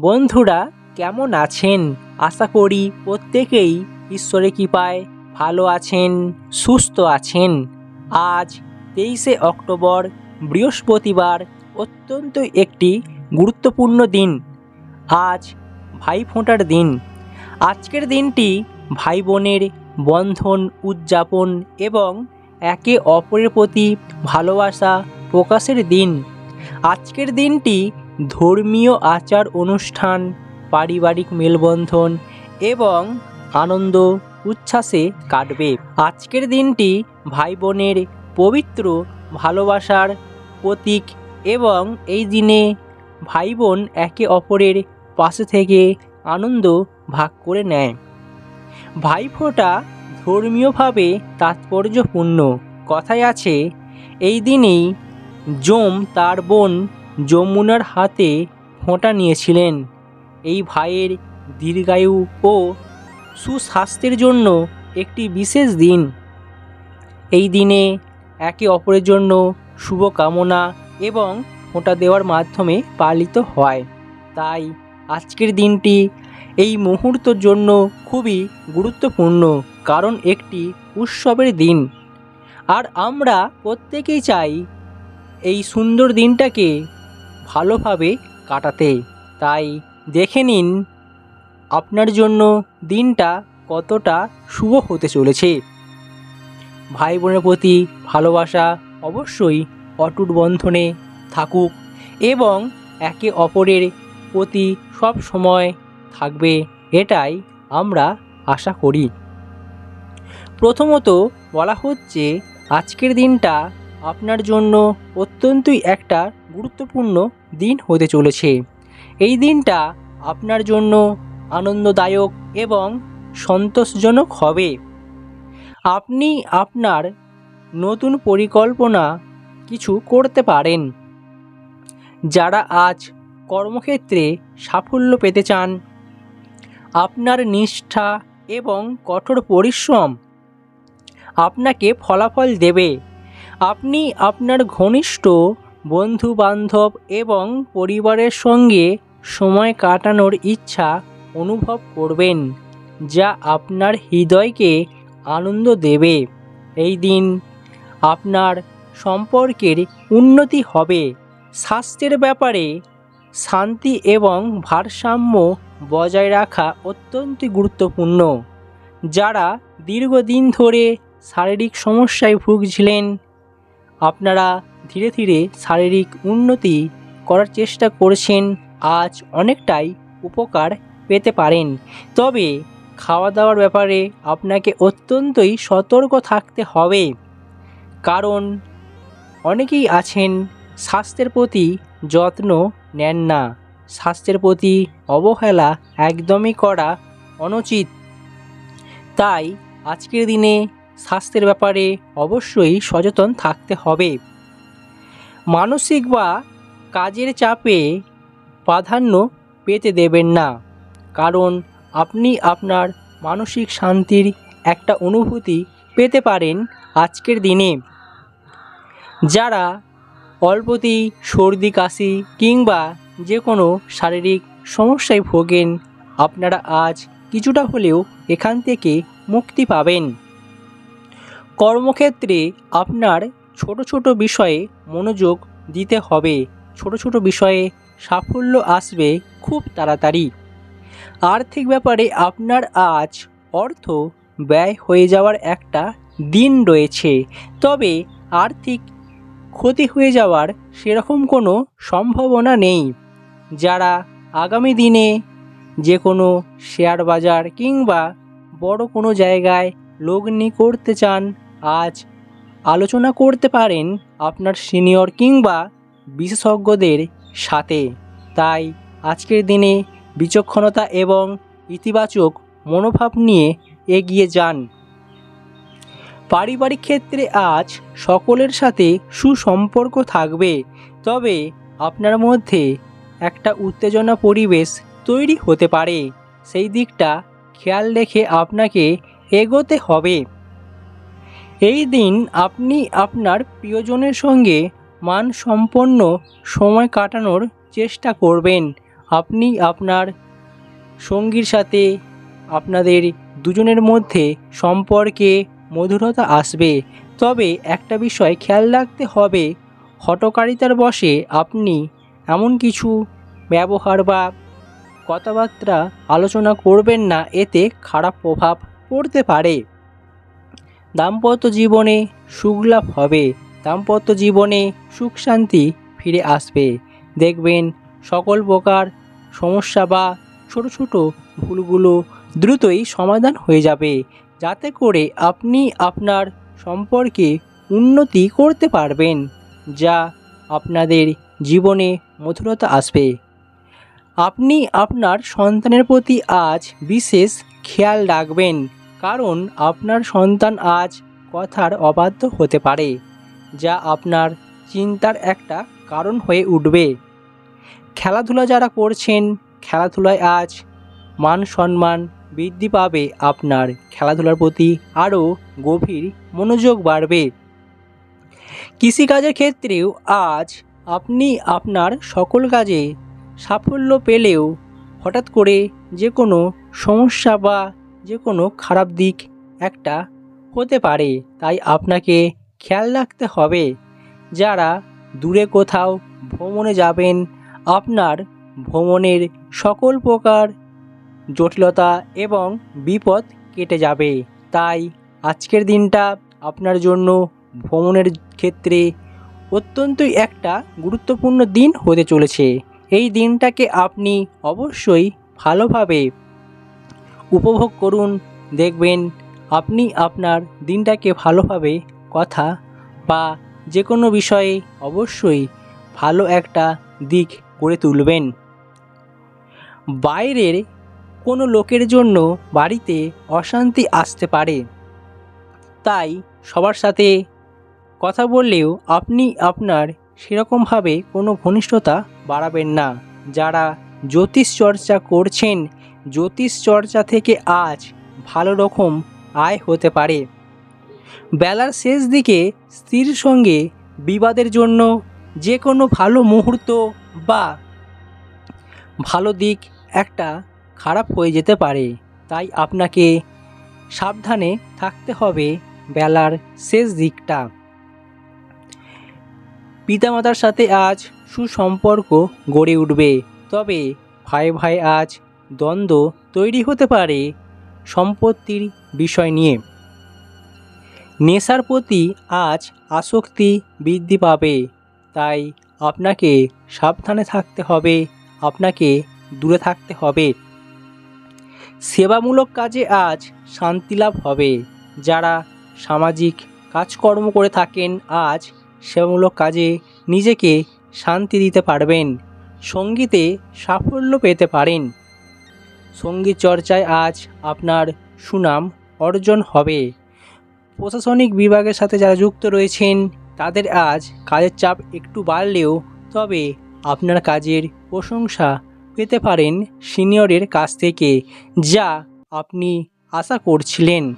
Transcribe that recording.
বন্ধুরা, কেমন আছেন? আশা করি প্রত্যেকেই ঈশ্বরের কৃপায় ভালো আছেন, সুস্থ আছেন। আজ তেইশে অক্টোবর, বৃহস্পতিবার, অত্যন্ত একটি গুরুত্বপূর্ণ দিন। আজ ভাই ফোঁটার দিন। আজকের দিনটি ভাই বোনের বন্ধন উদযাপন এবং একে অপরের প্রতি ভালোবাসা প্রকাশের দিন। আজকের দিনটি ধর্মীয় আচার অনুষ্ঠান, পারিবারিক মেলবন্ধন এবং আনন্দ উচ্ছ্বাসে কাটবে। আজকের দিনটি ভাই বোনের পবিত্র ভালোবাসার প্রতীক এবং এই দিনে ভাই বোন একে অপরের পাশে থেকে আনন্দ ভাগ করে নেয়। ভাইফোঁটা ধর্মীয়ভাবে তাৎপর্যপূর্ণ। কথায় আছে, এই দিনেই যম তার বোন যমুনার হাতে ফোঁটা নিয়েছিলেন। এই ভাইয়ের দীর্ঘায়ু ও সুস্বাস্থ্যের জন্য একটি বিশেষ দিন। এই দিনে একে অপরের জন্য শুভকামনা এবং ফোঁটা দেওয়ার মাধ্যমে পালিত হয়। তাই আজকের দিনটি এই মুহূর্তের জন্য খুবই গুরুত্বপূর্ণ, কারণ একটি উৎসবের দিন। আর আমরা প্রত্যেকেই চাই এই সুন্দর দিনটাকে ভালোভাবে কাটাতে। তাই দেখে নিন, আপনার জন্য দিনটা কতটা শুভ হতে চলেছে। ভাই বোনের প্রতি ভালোবাসা অবশ্যই অটুট বন্ধনে থাকুক এবং একে অপরের প্রতি সব সময় থাকবে, এটাই আমরা আশা করি। প্রথমত বলা হচ্ছে, আজকের দিনটা আপনার জন্য অত্যন্তই একটা গুরুত্বপূর্ণ দিন হতে চলেছে। এই দিনটা আপনার জন্য আনন্দদায়ক এবং সন্তোষজনক হবে। আপনি আপনার নতুন পরিকল্পনা কিছু করতে পারেন। যারা আজ কর্মক্ষেত্রে সাফল্য পেতে চান, আপনার নিষ্ঠা এবং কঠোর পরিশ্রম আপনাকে ফলাফল দেবে। আপনি আপনার ঘনিষ্ঠ বন্ধু বান্ধব এবং পরিবারের সঙ্গে সময় কাটানোর ইচ্ছা অনুভব করবেন, যা আপনার হৃদয়কে আনন্দ দেবে। এই দিন আপনার সম্পর্কের উন্নতি হবে। স্বাস্থ্যের ব্যাপারে শান্তি এবং ভারসাম্য বজায় রাখা অত্যন্ত গুরুত্বপূর্ণ। যারা দীর্ঘদিন ধরে শারীরিক সমস্যায় ভুগছিলেন, আপনারা ধীরে ধীরে শারীরিক উন্নতি করার চেষ্টা করছেন, আজ অনেকটাই উপকার পেতে পারেন। তবে খাওয়া দাওয়ার ব্যাপারে আপনাকে অত্যন্তই সতর্ক থাকতে হবে। কারণ অনেকেই আছেন, স্বাস্থ্যের প্রতি যত্ন নেন না। স্বাস্থ্যের প্রতি অবহেলা একদমই করা অনুচিত। তাই আজকের দিনে স্বাস্থ্যের ব্যাপারে অবশ্যই সচেতন থাকতে হবে। মানসিক বা কাজের চাপে প্রাধান্য পেতে দেবেন না। কারণ আপনি আপনার মানসিক শান্তির একটা অনুভূতি পেতে পারেন আজকের দিনে। যারা অল্পতেই সর্দি, কাশি কিংবা যে কোনো শারীরিক সমস্যায় ভোগেন, আপনারা আজ কিছুটা হলেও এখান থেকে মুক্তি পাবেন। কর্মক্ষেত্রে আপনার ছোট ছোট বিষয়ে মনোযোগ দিতে হবে। ছোট ছোট বিষয়ে সাফল্য আসবে খুব তাড়াতাড়ি। আর্থিক ব্যাপারে আপনার আজ অর্থ ব্যয় হয়ে যাওয়ার একটা দিন রয়েছে। তবে আর্থিক ক্ষতি হয়ে যাওয়ার সেরকম কোনো সম্ভাবনা নেই। যারা আগামী দিনে যে কোনো শেয়ার বাজার কিংবা বড় কোনো জায়গায় লগ্নি করতে চান, আজ আলোচনা করতে পারেন আপনার সিনিয়র কিংবা বিশেষজ্ঞদের সাথে। তাই আজকের দিনে বিচক্ষণতা এবং ইতিবাচক মনোভাব নিয়ে এগিয়ে যান। পারিবারিক ক্ষেত্রে আজ সকলের সাথে সুসম্পর্ক থাকবে, তবে আপনার মধ্যে একটা উত্তেজনা পরিবেশ তৈরি হতে পারে। সেই দিকটা খেয়াল রেখে আপনাকে এগোতে হবে। এই দিন আপনি আপনার প্রিয়জনের সঙ্গে মানসম্পন্ন সময় কাটানোর চেষ্টা করবেন। আপনি আপনার সঙ্গীর সাথে আপনাদের দুজনের মধ্যে সম্পর্কে মধুরতা আসবে। তবে একটা বিষয় খেয়াল রাখতে হবে হটকারিতার বশে আপনি এমন কিছু ব্যবহার বা কথাবার্তা আলোচনা করবেন না, এতে খারাপ প্রভাব পড়তে পারে। দাম্পত্য জীবনে সুখলাভ হবে। দাম্পত্য জীবনে সুখ শান্তি ফিরে আসবে। দেখবেন সকল প্রকার সমস্যা বা ছোট ছোট ভুলগুলো দ্রুতই সমাধান হয়ে যাবে। যাতে করে আপনি আপনার সম্পর্কে উন্নতি করতে পারবেন, যা আপনাদের জীবনে মধুরতা আসবে। আপনি আপনার সন্তানের প্রতি আজ বিশেষ খেয়াল রাখবেন। কারণ আপনার সন্তান আজ কথার অবাধ্য হতে পারে, যা আপনার চিন্তার একটা কারণ হয়ে উঠবে। খেলাধুলা যারা করছেন, খেলাধুলায় আজ মান সম্মান বৃদ্ধি পাবে, আপনার খেলাধুলার প্রতি আরও গভীর মনোযোগ বাড়বে। কৃষিকাজের ক্ষেত্রেও আজ আপনি আপনার সকল কাজে সাফল্য পেলেও হঠাৎ করে যে কোনো সমস্যা বা যে কোনো খারাপ দিক একটা হতে পারে, তাই আপনাকে খেয়াল রাখতে হবে। যারা দূরে কোথাও ভ্রমণে যাবেন, আপনার ভ্রমণের সকল প্রকার জটিলতা এবং বিপদ কেটে যাবে। তাই আজকের দিনটা আপনার জন্য ভ্রমণের ক্ষেত্রে অত্যন্তই একটা গুরুত্বপূর্ণ দিন হতে চলেছে। এই দিনটাকে আপনি অবশ্যই ভালোভাবে উপভোগ করুন, দেখবেন আপনি আপনার দিনটাকে ভালোভাবে কথা বা যে কোনো বিষয়ে অবশ্যই ভালো একটা দিক করে তুলবেন। বাইরের কোনো লোকের জন্য বাড়িতে অশান্তি আসতে পারে। তাই সবার সাথে কথা বললেও আপনি আপনার সেরকমভাবে কোনো ঘনিষ্ঠতা বাড়াবেন না। যারা জ্যোতিষ চর্চা করছেন জ্যোতিষ চর্চা থেকে আজ ভালো রকম আয় হতে পারে। বেলার শেষ দিকে স্ত্রীর সঙ্গে বিবাদের জন্য যে কোনো ভালো মুহূর্ত বা ভালো দিক একটা খারাপ হয়ে যেতে পারে। তাই আপনাকে সাবধানে থাকতে হবে বেলার শেষ দিকটা। পিতামাতার সাথে আজ সুসম্পর্ক গড়ে উঠবে। তবে ভাই ভাই আজ দ্বন্দ্ব তৈরি হতে পারে সম্পত্তির বিষয় নিয়ে। নেশার প্রতি আজ আসক্তি বৃদ্ধি পাবে, তাই আপনাকে সাবধানে থাকতে হবে, আপনাকে দূরে থাকতে হবে। সেবামূলক কাজে আজ শান্তি লাভ হবে। যারা সামাজিক কাজকর্ম করে থাকেন আজ সেবামূলক কাজে নিজেকে শান্তি দিতে পারবেন, সঙ্গীতে সাফল্য পেতে পারেন। সংগীত চর্চায় আজ আপনার সুনাম অর্জন হবে। প্রশাসনিক বিভাগের সাথে যারা যুক্ত রয়েছেন, তাদের আজ কাজের চাপ একটু বাড়লেও তবে আপনার কাজের প্রশংসা পেতে পারেন সিনিয়রের কাছ থেকে, যা আপনি আশা করছিলেন।